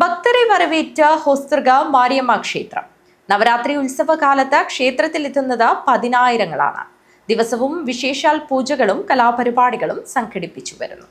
ഭക്തരെ വരവേറ്റ ഹോസ്തൃക മാരിയമ്മ ക്ഷേത്രം. നവരാത്രി ഉത്സവകാലത്ത് ക്ഷേത്രത്തിലെത്തുന്നത് പതിനായിരങ്ങളാണ്. ദിവസവും വിശേഷാൽ പൂജകളും കലാപരിപാടികളും സംഘടിപ്പിച്ചു വരുന്നു.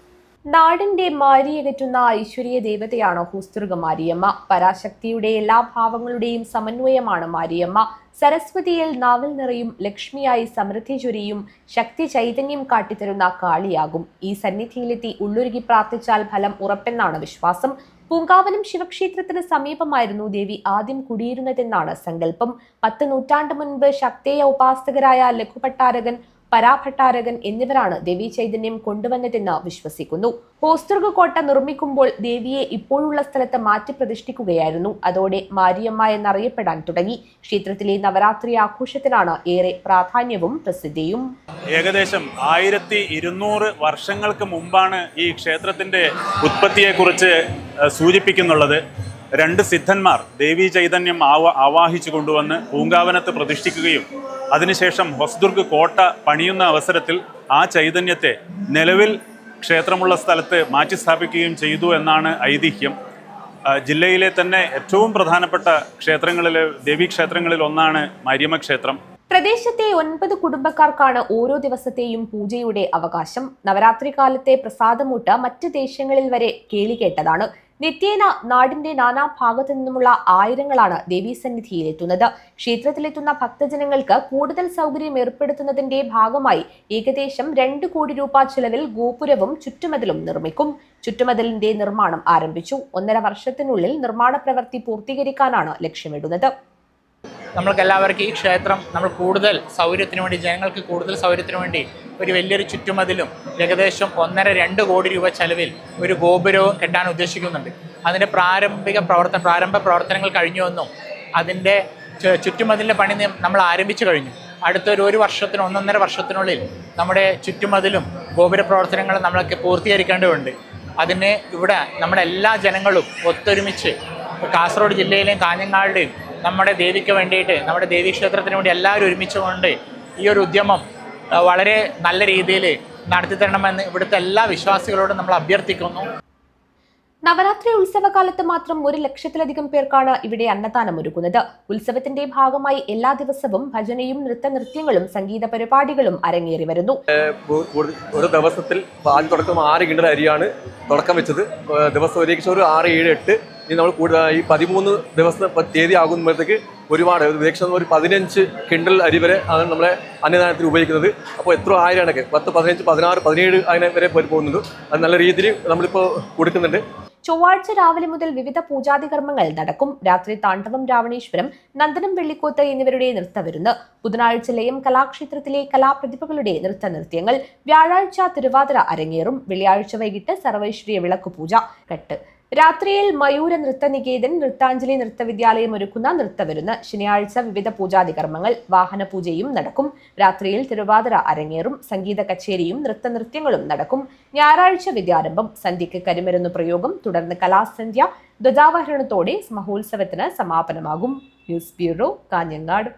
നാടിന്റെ മാരിയകറ്റുന്ന ഐശ്വര്യ ദേവതയാണ് ഹൂസ്തൃക മാരിയമ്മ. പരാശക്തിയുടെ എല്ലാ ഭാവങ്ങളുടെയും സമന്വയമാണ് മാരിയമ്മ. സരസ്വതിയിൽ നാവൽ നിറയും ലക്ഷ്മിയായി സമൃദ്ധി ചൊരിയും ശക്തി ചൈതന്യം കാട്ടിത്തരുന്ന കാളിയാകും. ഈ സന്നിധിയിലെത്തി ഉള്ളുരുകി പ്രാർത്ഥിച്ചാൽ ഫലം ഉറപ്പെന്നാണ് വിശ്വാസം. പൂങ്കാവനം ശിവക്ഷേത്രത്തിന് സമീപമായിരുന്നു ദേവി ആദ്യം കുടിയിരുന്നതെന്നാണ് സങ്കല്പം. പത്ത് നൂറ്റാണ്ട് മുൻപ് ശക്തേയ ഉപാസകരായ ലഘുഭട്ടാരകൻ പരാഭട്ടാരകൻ എന്നിവരാണ് ദേവി ചൈതന്യം കൊണ്ടുവന്നതെന്ന് വിശ്വസിക്കുന്നു. ഹോസ്തൃക കോട്ട നിർമ്മിക്കുമ്പോൾ ദേവിയെ ഇപ്പോഴുള്ള സ്ഥലത്ത് മാറ്റി പ്രതിഷ്ഠിക്കുകയായിരുന്നു. അതോടെ മാരിയമ്മ എന്നറിയപ്പെടാൻ തുടങ്ങി. ക്ഷേത്രത്തിലെ നവരാത്രി ആഘോഷത്തിനാണ് ഏറെ പ്രാധാന്യവും പ്രസിദ്ധിയും. ഏകദേശം ആയിരത്തി ഇരുന്നൂറ് വർഷങ്ങൾക്ക് മുമ്പാണ് ഈ ക്ഷേത്രത്തിന്റെ ഉത്പത്തിയെക്കുറിച്ച് കുറിച്ച് സൂചിപ്പിക്കുന്നുള്ളത്. രണ്ട് സിദ്ധന്മാർ ദേവീ ചൈതന്യം ആവ ആവാഹിച്ചു കൊണ്ടുവന്ന് പൂങ്കാവനത്ത് പ്രതിഷ്ഠിക്കുകയും അതിനുശേഷം ഹൊസ്ദുർഗ് കോട്ട പണിയുന്ന അവസരത്തിൽ ആ ചൈതന്യത്തെ നിലവിൽ ക്ഷേത്രമുള്ള സ്ഥലത്ത് മാറ്റി സ്ഥാപിക്കുകയും ചെയ്തു എന്നാണ് ഐതിഹ്യം. ജില്ലയിലെ തന്നെ ഏറ്റവും പ്രധാനപ്പെട്ട ക്ഷേത്രങ്ങളിലെ ദേവീക്ഷേത്രങ്ങളിൽ ഒന്നാണ് മാര്യമ്മ ക്ഷേത്രം. പ്രദേശത്തെ ഒൻപത് കുടുംബക്കാർക്കാണ് ഓരോ ദിവസത്തെയും പൂജയുടെ അവകാശം. നവരാത്രി കാലത്തെ പ്രസാദമൂട്ട മറ്റ് ദേശങ്ങളിൽ വരെ കേളികേട്ടതാണ്. നിത്യേന നാടിന്റെ നാനാ ഭാഗത്തു നിന്നുമുള്ള ആയിരങ്ങളാണ് ദേവീസന്നിധിയിലെത്തുന്നത്. ക്ഷേത്രത്തിലെത്തുന്ന ഭക്തജനങ്ങൾക്ക് കൂടുതൽ സൗകര്യം ഏർപ്പെടുത്തുന്നതിന്റെ ഭാഗമായി ഏകദേശം രണ്ട് കോടി രൂപ ചെലവിൽ ഗോപുരവും ചുറ്റുമതിലും നിർമ്മിക്കും. ചുറ്റുമതിലിന്റെ നിർമ്മാണം ആരംഭിച്ചു. ഒന്നര വർഷത്തിനുള്ളിൽ നിർമ്മാണ പ്രവൃത്തി പൂർത്തീകരിക്കാനാണ് ലക്ഷ്യമിടുന്നത്. നമ്മൾക്ക് എല്ലാവർക്കും ഈ ക്ഷേത്രം നമ്മൾ കൂടുതൽ സൗകര്യത്തിന് വേണ്ടി ജനങ്ങൾക്ക് കൂടുതൽ സൗകര്യത്തിന് വേണ്ടി ഒരു വലിയൊരു ചുറ്റുമതിലും ഏകദേശം ഒന്നര രണ്ട് കോടി രൂപ ചെലവിൽ ഒരു ഗോപുരവും കെട്ടാൻ ഉദ്ദേശിക്കുന്നുണ്ട്. അതിന്റെ പ്രാരംഭിക പ്രവർത്തന പ്രാരംഭ പ്രവർത്തനങ്ങൾ കഴിഞ്ഞുവെന്നും അതിന്റെ ചുറ്റുമതിലിന്റെ പണി നമ്മൾ ആരംഭിച്ചു കഴിഞ്ഞു. അടുത്തൊരു ഒരു വർഷത്തിന് ഒന്നൊന്നര വർഷത്തിനുള്ളിൽ നമ്മുടെ ചുറ്റുമതിലും ഗോപുര പ്രവർത്തനങ്ങളും നമ്മളൊക്കെ പൂർത്തീകരിക്കേണ്ടതുണ്ട്. അതിന് ഇവിടെ നമ്മുടെ എല്ലാ ജനങ്ങളും ഒത്തൊരുമിച്ച് കാസർഗോഡ് ജില്ലയിലെയും കാഞ്ഞങ്ങാടിലെയും നമ്മുടെ ദേവിക്ക് വേണ്ടിയിട്ട് നമ്മുടെ ദേവീക്ഷേത്രത്തിന് വേണ്ടി എല്ലാവരും ഒരുമിച്ചുകൊണ്ട് ഈ ഒരു ഉദ്യമം വളരെ നല്ല രീതിയിൽ നടത്തിത്തരണമെന്ന് ഇവിടുത്തെ എല്ലാ വിശ്വാസികളോടും നമ്മൾ അഭ്യർത്ഥിക്കുന്നു. നവരാത്രി ഉത്സവകാലത്ത് മാത്രം ഒരു ലക്ഷത്തിലധികം പേർക്കാണ് ഇവിടെ അന്നദാനം ഒരുക്കുന്നത്. ഉത്സവത്തിന്റെ ഭാഗമായി എല്ലാ ദിവസവും ഭജനയും നൃത്ത നൃത്യങ്ങളും സംഗീത പരിപാടികളും അരങ്ങേറി വരുന്നു. ഒരു ദിവസത്തിൽ ആദ്യം തുടക്കം ആറ് കിണ്ടർ അരിയാണ് തുടക്കം വെച്ചത്. ദിവസം ദിവസം ഏകദേശം ഒരു ആറ് ഏഴ് എട്ട് ഇനി നമ്മൾ കൂടുതൽ ഈ പതിമൂന്ന് ദിവസം തീയതി ആകുമ്പോഴത്തേക്ക് ഒരുപാട് ഏകദേശം ഒരു പതിനഞ്ച് കിണ്ടൽ അരി വരെ ആണ് നമ്മളെ അന്നദാനത്തിൽ ഉപയോഗിക്കുന്നത്. അപ്പോൾ എത്ര ആയിരമൊക്കെ പത്ത് പതിനഞ്ച് പതിനാറ് പതിനേഴ് അങ്ങനെ വരെ പോകുന്നുണ്ട് അത് നല്ല രീതിയിൽ നമ്മളിപ്പോൾ കൊടുക്കുന്നുണ്ട്. ചൊവ്വാഴ്ച രാവിലെ മുതൽ വിവിധ പൂജാതി കർമ്മങ്ങൾ നടക്കും. രാത്രി താണ്ഡവം രാവണേശ്വരം നന്ദനം വെള്ളിക്കോത്ത് എന്നിവരുടെ നൃത്തവിരുന്ന് ബുധനാഴ്ച ലയം കലാക്ഷേത്രത്തിലെ കലാപ്രതിഭകളുടെ നൃത്ത നൃത്യങ്ങൾ. വ്യാഴാഴ്ച തിരുവാതിര അരങ്ങേറും. വെള്ളിയാഴ്ച വൈകിട്ട് സർവൈശ്വര്യ വിളക്ക് പൂജ. കെട്ട്. രാത്രിയിൽ മയൂര നൃത്തനികേതൻ നൃത്താഞ്ജലി നൃത്തവിദ്യാലയം ഒരുക്കുന്ന നൃത്തവിരുന്ന്. ശനിയാഴ്ച വിവിധ പൂജാതി കർമ്മങ്ങൾ വാഹന പൂജയും നടക്കും. രാത്രിയിൽ തിരുവാതിര അരങ്ങേറും സംഗീത കച്ചേരിയും നൃത്തനൃത്യങ്ങളും നടക്കും. ഞായറാഴ്ച വിദ്യാരംഭം സന്ധ്യയ്ക്ക് കരിമരുന്ന് പ്രയോഗം തുടർന്ന് കലാസന്ധ്യ ധ്വജാവഹരണത്തോടെ മഹോത്സവത്തിന് സമാപനമാകും. News bureau Kanhangad.